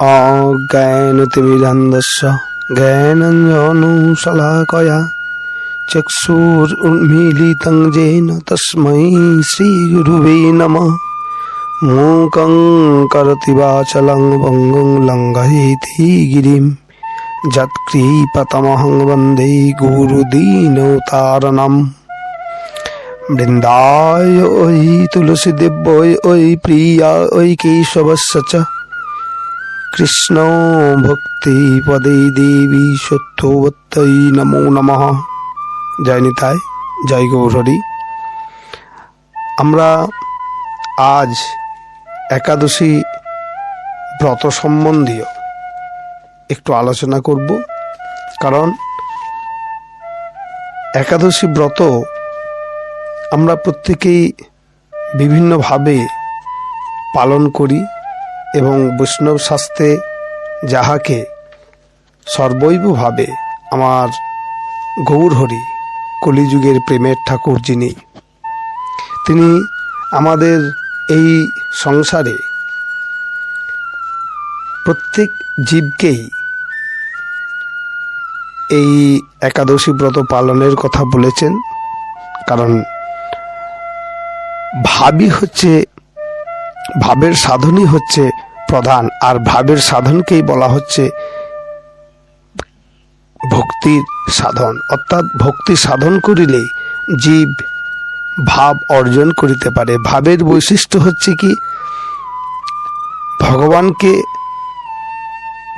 অজ্ঞানতিমিরান্ধস্য জ্ঞানঞ্জনুশলাকয়া চক্ষুর্মিলিতং যেন তস্मै শ্রীগুরুবে নমঃ। মূকং করতি বাচলং ভঙ্গং লঙ্ঘয়েতি গিরিম। যৎকৃপতমহং বন্দে গুরুদীনতারণম বৃন্দায় ঐ তুলসীদেব্যয় ঐ প্রিয়া ঐ কেশবস্য চ। কৃষ্ণ ভক্তি পদে দেবী সত্যবত্তই নমো নমঃ। জয় নিতাই জয় গৌরী আমরা আজ একাদশী ব্রত সম্বন্ধীয় একটু আলোচনা করব। কারণ একাদশী ব্রত আমরা প্রত্যেকেই বিভিন্নভাবে পালন করি। এবং বৈষ্ণব শাস্ত্রে যাহাকে সর্বৈবভাবে আমার গৌরহরি কলিযুগের প্রেমের ঠাকুর যিনি, তিনি আমাদের এই সংসারে প্রত্যেক জীবকেই এই একাদশী ব্রত পালনের কথা বলেছেন। কারণ ভাবই হচ্ছে, ভাবের সাধনই হচ্ছে প্রধান। আর ভাবের সাধনকেই বলা হচ্ছে ভক্তির সাধন। অর্থাৎ ভক্তি সাধন করিলে জীব ভাব অর্জন করিতে পারে। ভাবের বৈশিষ্ট্য হচ্ছে কি? ভগবানকে,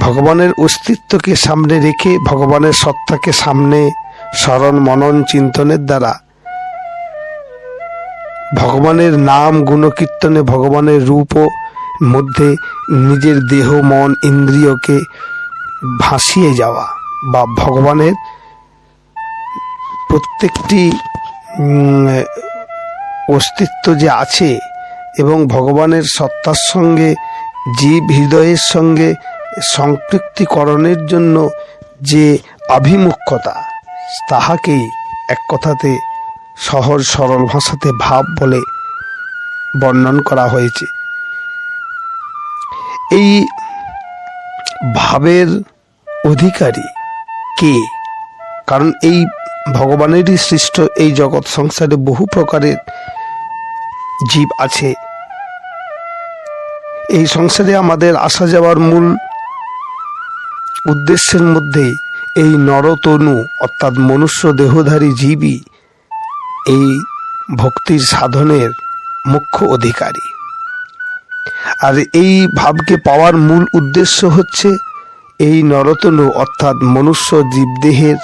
ভগবানের অস্তিত্বকে সামনে রেখে, ভগবানের সত্তাকে সামনে স্মরণ, মনন, চিন্তনের দ্বারা ভগবানের নাম, গুণকীর্তনে ভগবানের রূপ ও মধ্যে নিজের দেহ, মন, ইন্দ্রিয়কে ভাসিয়ে যাওয়া বা ভগবানের প্রত্যেকটি অস্তিত্ব যে আছে এবং ভগবানের সত্তার সঙ্গে, জীব হৃদয়ের সঙ্গে সম্পৃক্তিকরণের জন্য যে আভিমুখ্যতা, তাহাকেই এক কথাতে সহজ সরল ভাষাতে ভাব বলে বর্ণন করা হয়েছে। এই ভাবের অধিকারী কে? কারণ এই ভগবানেরই সৃষ্ট এই জগৎ সংসারে বহু প্রকারের জীব আছে। এই সংসারে আমাদের আসা যাওয়ার মূল উদ্দেশ্যের মধ্যে এই নরতনু, অর্থাৎ মনুষ্য দেহধারী জীবই এই ভক্তির সাধনের মুখ্য অধিকারী। আর এই ভাবকে পাওয়ার মূল উদ্দেশ্য হচ্ছে এই নরতনু অর্থাৎ মনুষ্য জীবদেহের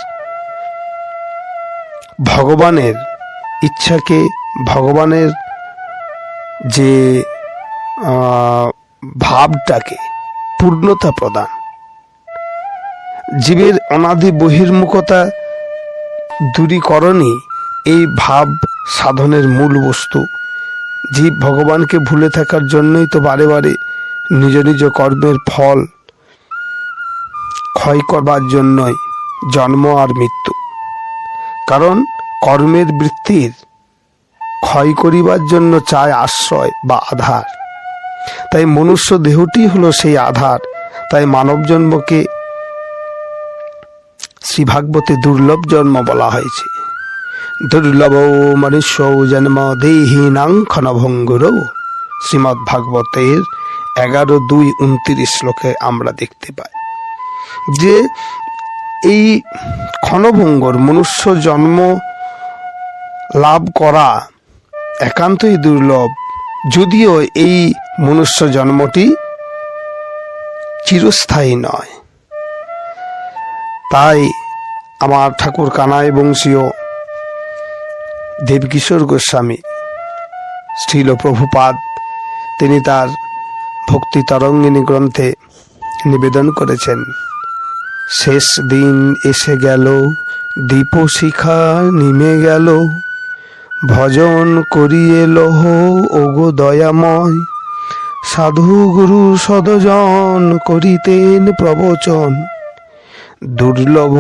ভগবানের ইচ্ছাকে, ভগবানের যে ভাবটাকে পূর্ণতা প্রদান। জীবের অনাদি বহির্মুখতা দূরীকরণই এই ভাব সাধনের মূল বস্তু। জীব ভগবানকে ভুলে থাকার জন্যই তো বারে বারে নিজ নিজ কর্মের ফল ক্ষয় করবার জন্যই জন্ম আর মৃত্যু। কারণ কর্মের বৃত্তির ক্ষয় করিবার জন্য চায় আশ্রয় বা আধার। তাই মনুষ্য দেহটি হলো সেই আধার। তাই মানব জন্মকে শ্রীভাগবতে দুর্লভ জন্ম বলা হয়েছে। দুর্লভ মনুষ্য জন্ম দেহীনাং ক্ষণভঙ্গুর। শ্রীমৎ ভাগবতের এগারো দুই উনত্রিশ শ্লোকে আমরা দেখতে পাই যে এই ক্ষণভঙ্গর মনুষ্য জন্ম লাভ করা একান্তই দুর্লভ। যদিও এই মনুষ্য জন্মটি চিরস্থায়ী নয়। তাই আমার ঠাকুর কানাই বংশীয় দেবকিশোর গোস্বামী শ্রীল প্রভুপাদ তিনি তার ভক্তি তরঙ্গিনী গ্রন্থে নিবেদন করেছেন, শেষ দিন এসে গেল, দীপশিখা নিমে গেল, ভজন করিয়ে লহ, ওগো দয়াময়, সাধু গুরু সদজন করিতেন প্রবচন, দুর্লভ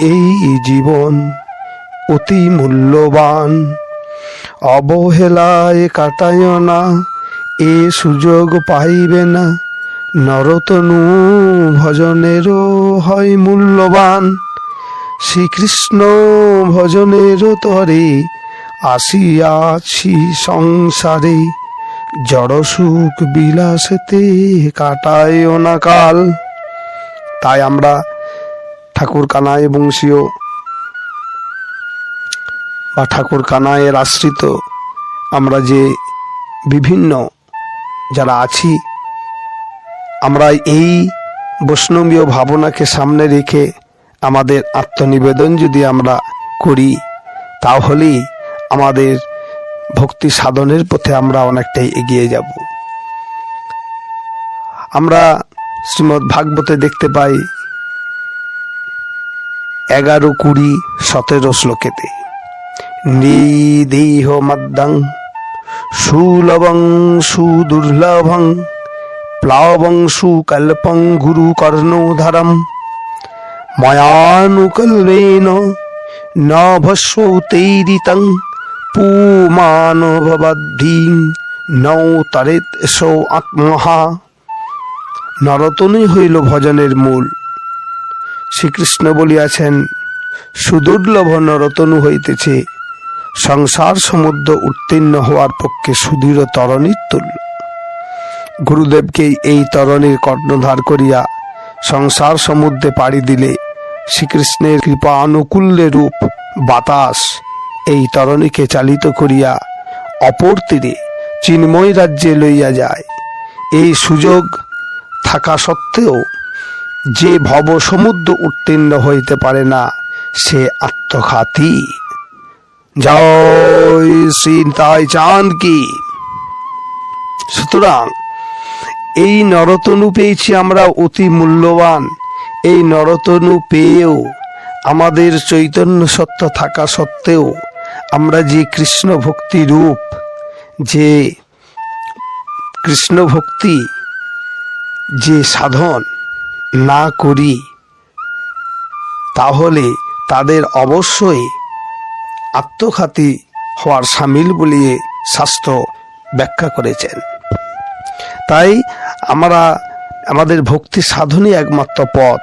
এই জীবন। অতি মূল্যবান। অবহেলায় কাটায় না, এ সুযোগ পাইবে না। নরতনু ভজনেরও হয় মূল্যবান। শ্রীকৃষ্ণ ভজনের তরে আসিয়াছি সংসারে। জড় সুখ বিলাসেতে কাটায় না কাল। তাই আমরা ঠাকুর কানায় বংশীয় বা ঠাকুর কানায়ের আশ্রিত। আমরা যে বিভিন্ন যারা আছি, আমরা এই বৈষ্ণবীয় ভাবনাকে সামনে রেখে আমাদের আত্মনিবেদন যদি আমরা করি, তাহলেই আমাদের ভক্তি সাধনের পথে আমরা অনেকটাই এগিয়ে যাব। আমরা শ্রীমৎ ভাগবতে দেখতে পাই, এগারো কুড়ি সতেরো শ্লোকেতে নিদেহ মদ্দং সুলভং সুদুর্লভং প্লাবং সুকল্পং গুরু কর্ণোধরম ময়ানুকল্পেন ন ভস্বতৈরিতং পুমানভবদ্ধিং নৌ তরেত সৌ আত্মহা নরতনই হইল ভজনের মূল। শ্রীকৃষ্ণ বলিয়াছেন, সুদুর্লভ নরতনু হইতেছে সংসার সমুদ্র উত্তীর্ণ হওয়ার পক্ষে সুদৃঢ় তরণীর তুল্য। গুরুদেবকে এই তরণীর কর্ণধার করিয়া সংসার সমুদ্রে পাড়ি দিলে শ্রীকৃষ্ণের কৃপা আনুকূল্যে রূপ, বাতাস এই তরণীকে চালিত করিয়া অপর তীরে চিন্ময় রাজ্যে লইয়া যায়। এই সুযোগ থাকা সত্ত্বেও যে ভব সমুদ্র উত্তীর্ণ হইতে পারে না, সে আত্মঘাতী। জয় তাই চাঁদ কি? সুতরাং এই নরতনু পেয়েছি আমরা অতি মূল্যবান। এই নরতনু পেয়েও আমাদের চৈতন্য সত্য থাকা সত্ত্বেও আমরা যে কৃষ্ণ ভক্তি রূপ, যে কৃষ্ণ ভক্তি, যে সাধন না করি, তাহলে তাদের অবশ্যই আত্মঘাতী হওয়ার সামিল বলিয়ে শাস্ত্র ব্যাখ্যা করেছেন। তাই আমরা আমাদের ভক্তি সাধনই একমাত্র পথ,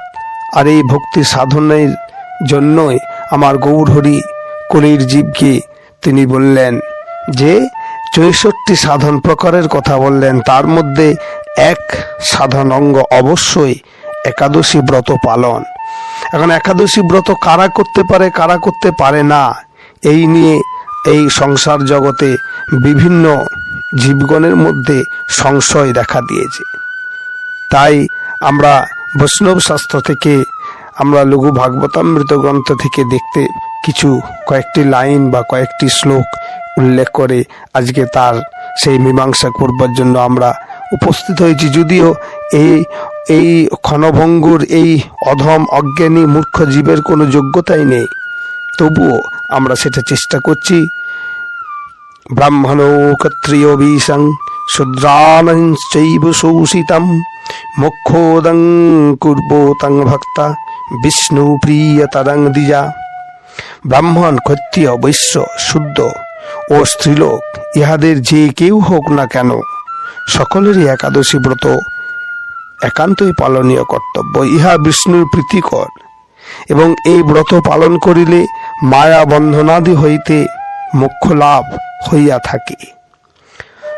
আর এই ভক্তি সাধনের জন্যই আমার গৌরহরি কলির জীবকে তিনি বললেন যে, চৌষট্টি সাধন প্রকারের কথা বললেন, তার মধ্যে এক সাধন অঙ্গ অবশ্যই একাদশী ব্রত পালন। এখন একাদশী ব্রত কারা করতে পারে, কারা করতে পারে না এই নিয়ে এই সংসার জগতে বিভিন্ন জীবগণের মধ্যে সংশয় দেখা দিয়েছে। তাই আমরা বৈষ্ণব শাস্ত্র থেকে আমরা লঘু ভাগবতামৃত গ্রন্থ থেকে দেখতে কিছু কয়েকটি লাইন বা কয়েকটি শ্লোক উল্লেখ করে আজকে তার সেই মীমাংসা করবার জন্য আমরা উপস্থিত হয়েছি। যদিও এই এই ক্ষণভঙ্গুর এই অধম অজ্ঞানী মূর্খ জীবের কোনো যোগ্যতাই নেই। তবুও আমরা সেটা চেষ্টা করছি। ব্রাহ্মণ ক্ষত্রিয় বিশং শূদ্রাণঞ্চৈব শোষিতম মুখোদং কুর্বোতং ভক্তা বিষ্ণু প্রিয়তরং দ্বিজা। ব্রাহ্মণ, ক্ষত্রিয়, বৈশ্য, শুদ্ধ ও স্ত্রীলোক, ইহাদের যে কেউ হোক না কেন, সকলেরই একাদশী ব্রত একান্তই পালনীয় কর্তব্য। ইহা বিষ্ণুর প্রীতিকর। এবং এই ব্রত পালন করিলে মায়া বন্ধনাদি হইতে মুখ্য লাভ হইয়া থাকে।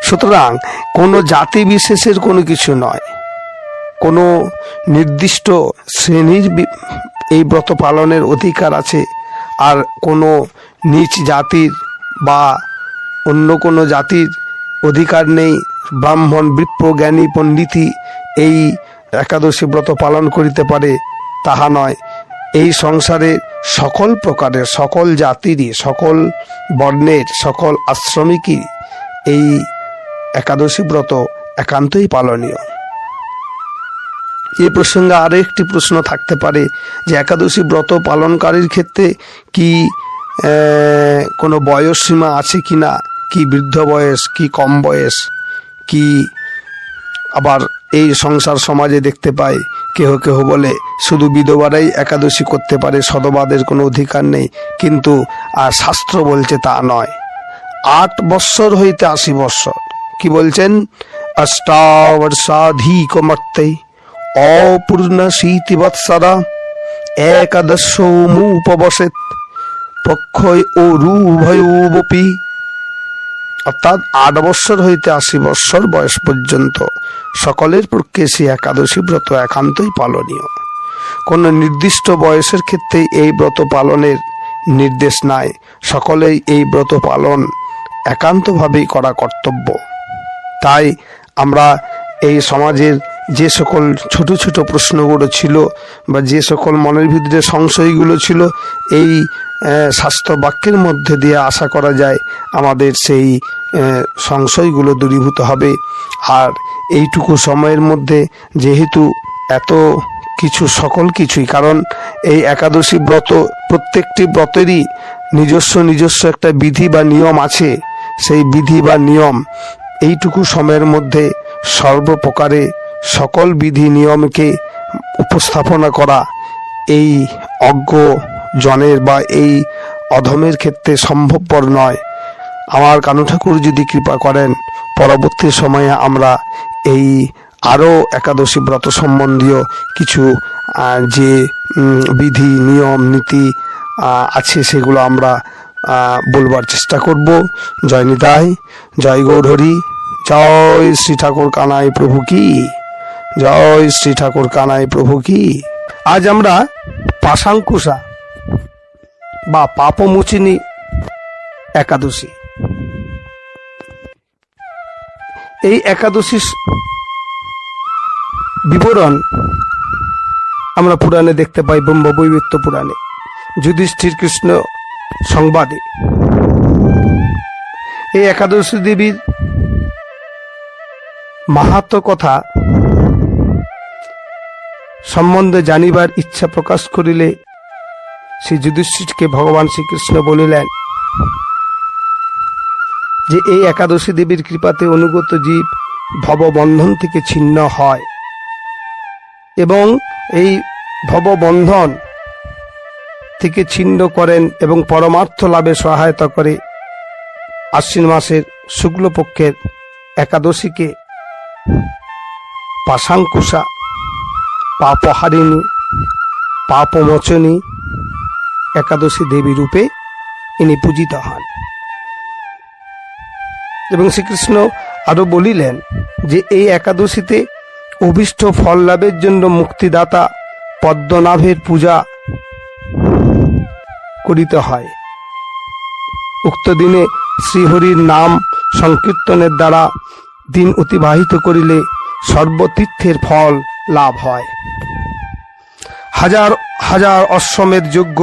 সুতরাং কোনো জাতি বিশেষের কোনো কিছু নয়। কোনো নির্দিষ্ট শ্রেণির এই ব্রত পালনের অধিকার আছে আর কোনো নিচ জাতির বা অন্য কোনো জাতির অধিকার নেই। ব্রাহ্মণ বিপ্র জ্ঞানী, পণ্ডিতই এই একাদশী ব্রত পালন করিতে পারে, তাহা নয়। এই সংসারে সকল প্রকারের, সকল জাতিরই, সকল বর্ণের, সকল আশ্রমিকই এই একাদশী ব্রত একান্তই পালনীয়। এই প্রসঙ্গে আরও একটি প্রশ্ন থাকতে পারে যে, একাদশী ব্রত পালনকারীর ক্ষেত্রে কি কোনো বয়স সীমা আছে কি না? কি বৃদ্ধ বয়স, কি কম বয়স, কি আবার এই সংসার সমাজে দেখতে পাই কেহ কেহ বলে, শুধু বিধবারাই একাদশী করতে পারে, সদবাদের কোনো অধিকার নেই। কিন্তু আর শাস্ত্র বলছে তা নয়। আট বৎসর হইতে আশি বৎসর। কি বলছেন? অষ্টাবর্ষাধিকমর্তে অপূর্ণ শীতিবৎসরা একাদশমুপবসেত পক্ষয় ও রুভয়োবপি অর্থাৎ আট বৎসর হইতে আশি বৎসর বয়স পর্যন্ত সকলের পক্ষে সে একাদশী ব্রত একান্তই পালনীয়। কোনো নির্দিষ্ট বয়সের ক্ষেত্রে এই ব্রত পালনের নির্দেশ নাই। সকলেই এই ব্রত পালন একান্তভাবেই করা কর্তব্য। তাই আমরা এই সমাজের যে সকল ছোট ছোট প্রশ্নগুলো ছিল বা যে সকল মনের ভিতরে সংশয়গুলো ছিল, এই স্বাস্থ্য বাক্যের মধ্যে দিয়ে আশা করা যায় আমাদের সেই সংশয়গুলো দূরীভূত হবে। আর এইটুকু সময়ের মধ্যে যেহেতু এত কিছু, সকল কিছুই, কারণ এই একাদশী ব্রত প্রত্যেকটি ব্রতেরই নিজস্ব নিজস্ব একটা বিধি বা নিয়ম আছে। সেই বিধি বা নিয়ম এইটুকু সময়ের মধ্যে সর্বপ্রকারে সকল বিধি নিয়মকে উপস্থাপনা করা এই অজ্ঞ জনের বা এই অধমের ক্ষেত্রে সম্ভবপর নয়। আমার কানু ঠাকুর যদি কৃপা করেন, পরবর্তী সময়ে আমরা এই আরও একাদশী ব্রত সম্বন্ধীয় কিছু যে বিধি, নিয়ম, নীতি আছে সেগুলো আমরা বলবার চেষ্টা করব। জয় নিতাই, জয় গৌরহরি, জয় শ্রী ঠাকুর কানাই প্রভু কি। জয় শ্রী ঠাকুর কানাই প্রভু কি? আজ আমরা পাশাঙ্কুশা বা পাপমোচিনী একাদশী। এই একাদশীর বিবরণ আমরা পুরাণে দেখতে পাই ব্রহ্ম বৈবিত্য পুরাণে। যুধিষ্ঠির কৃষ্ণ সংবাদে। এই একাদশী দেবীর মাহাত্ম কথা সম্বন্ধে জানিবার ইচ্ছা প্রকাশ করিলে শ্রী যুধিষ্ঠিরকে ভগবান শ্রীকৃষ্ণ বলিলেন, যে এই একাদশী দেবীর কৃপাতে অনুগত জীব ভববন্ধন থেকে ছিন্ন হয় এবং এই ভববন্ধন থেকে ছিন্ন করেন এবং পরমার্থ লাভে সহায়তা করে আশ্বিন মাসের শুক্লপক্ষের একাদশীকে পাশাঙ্কুশা পাপহারিণী পাপমোচনী একাদশী দেবী রূপে ইনি পূজিত হন। এবং শ্রীকৃষ্ণ আরও বলিলেন যে, এই একাদশীতে অভিষ্ট ফল লাভের জন্য মুক্তিদাতা পদ্মনাভের পূজা করিতে হয়। উক্ত দিনে শ্রীহরির নাম সংকীর্তনের দ্বারা দিন অতিবাহিত করিলে সর্বতীর্থের ফল লাভ হয়। হাজার হাজার অশ্বমেধ যজ্ঞ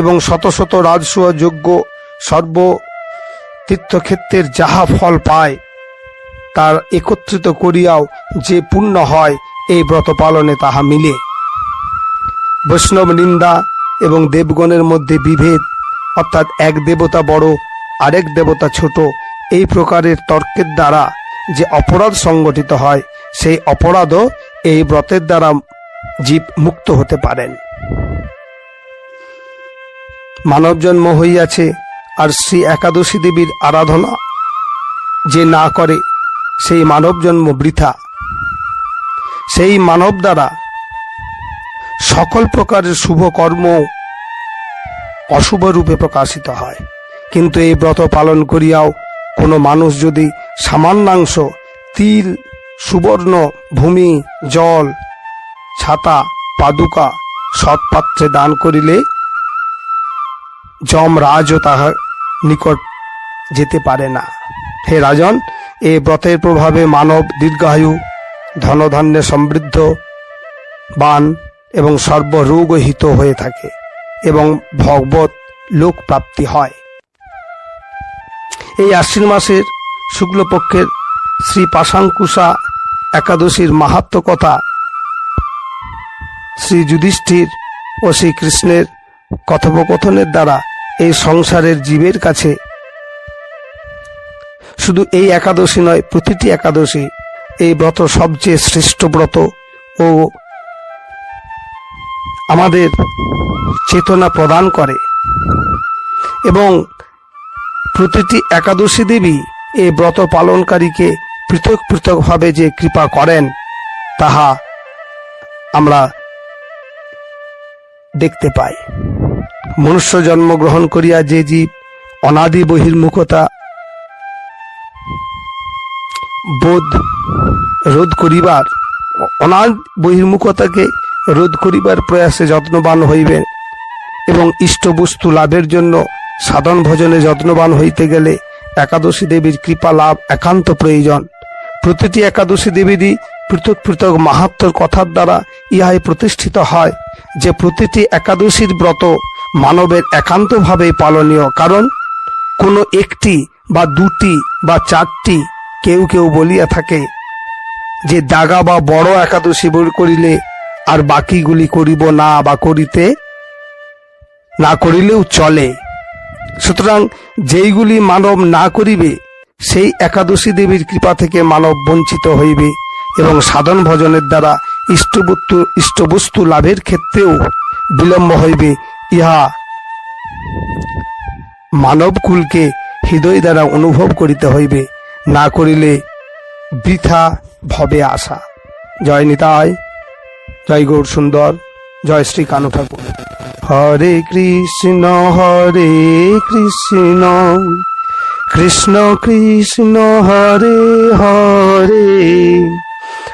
এবং শত শত রাজসূয় যজ্ঞ সর্ব তীর্থক্ষেত্রের যাহা ফল পায়, তার একত্রিত করিয়াও যে পুণ্য হয়, এই ব্রত পালনে তাহা মিলে। বৈষ্ণব নিন্দা এবং দেবগণের মধ্যে বিভেদ, অর্থাৎ এক দেবতা বড়, আরেক দেবতা ছোট, এই প্রকারের তর্কের দ্বারা যে অপরাধ সংগঠিত হয়, সেই অপরাধও এই ব্রতের দ্বারা জীব মুক্ত হতে পারেন। মানব জন্ম হইয়াছে আর শ্রী একাদশী দেবীর আরাধনা। যে না করে, সেই মানব জন্ম বৃথা। সেই মানব দ্বারা সকল প্রকারের শুভ কর্ম অশুভ রূপে প্রকাশিত হয়। কিন্তু এই ব্রত পালন করিয়াও কোনো মানুষ যদি সামান্যাংশ, তিল, সুবর্ণ, ভূমি, জল ছাতা, পাদুকা সৎপাত্রে দান করিলে যম যমরাজও তাহার নিকট যেতে পারে না। হে রাজন, এ ব্রতের প্রভাবে মানব দীর্ঘায়ু, ধনধান্যে সমৃদ্ধ, বান এবং সর্বরোগহিত হয়ে থাকে এবং ভগবত লোক প্রাপ্তি হয়। এই আশ্বিন মাসের শুক্লপক্ষের শ্রী পাশাঙ্কুশা একাদশীর মাহাত্ম কথা শ্রী যুধিষ্ঠির ও শ্রী কৃষ্ণের কথোপকথনের দ্বারা এই সংসারের জীবের কাছে শুধু এই একাদশী নয়, প্রতিটি একাদশী এই ব্রত সবচেয়ে শ্রেষ্ঠ ব্রত ও আমাদের চেতনা প্রদান করে এবং প্রতিটি একাদশী দেবী এই ব্রত পালনকারীকে পৃথক পৃথকভাবে যে কৃপা করেন, তাহা আমরা দেখতে পাই। মনুষ্য জন্মগ্রহণ করিয়া যে জীব অনাদি বহির্মুখতা বোধ রোধ করিবার, অনাদ বহির্মুখতাকে রোধ করিবার প্রয়াসে যত্নবান হইবেন এবং ইষ্টবস্তু লাভের জন্য সাধন ভজনে যত্নবান হইতে গেলে একাদশী দেবীর কৃপা লাভ একান্ত প্রয়োজন। প্রতিটি একাদশী দেবীরই পৃথক পৃথক মাহাত্মর কথার দ্বারা ইহাই প্রতিষ্ঠিত হয় যে প্রতিটি একাদশীর ব্রত মানবের একান্তভাবে পালনীয়, কারণ কোনো একটি বা দুটি বা চারটি কেউ কেউ বলিয়া থাকে যে দাগা বা বড় একাদশী করিলে আর বাকিগুলি করিব না বা করিতে না করিলেও চলে। সুতরাং যেইগুলি মানব না করিবে, সেই একাদশী দেবীর কৃপা থেকে মানব বঞ্চিত হইবে এবং সাধন ভজনের দ্বারা ইষ্টবস্তু ইষ্টবস্তু লাভের ক্ষেত্রেও বিলম্ব হইবে। ইহা মানব কুলকে হৃদয় দ্বারা অনুভব করিতে হইবে, না করিলে বৃথা ভবে আসা। জয় নিতাই, জয় গৌর সুন্দর, জয় শ্রী কানু ঠাকুর। হরে কৃষ্ণ হরে কৃষ্ণ কৃষ্ণ কৃষ্ণ, হরে হরে।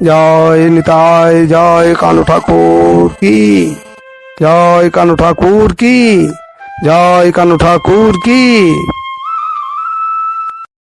জয় নিতাই জয় কানু ঠাকুর কি? জয় কানু ঠাকুর কি? জয় কানু ঠাকুর কি?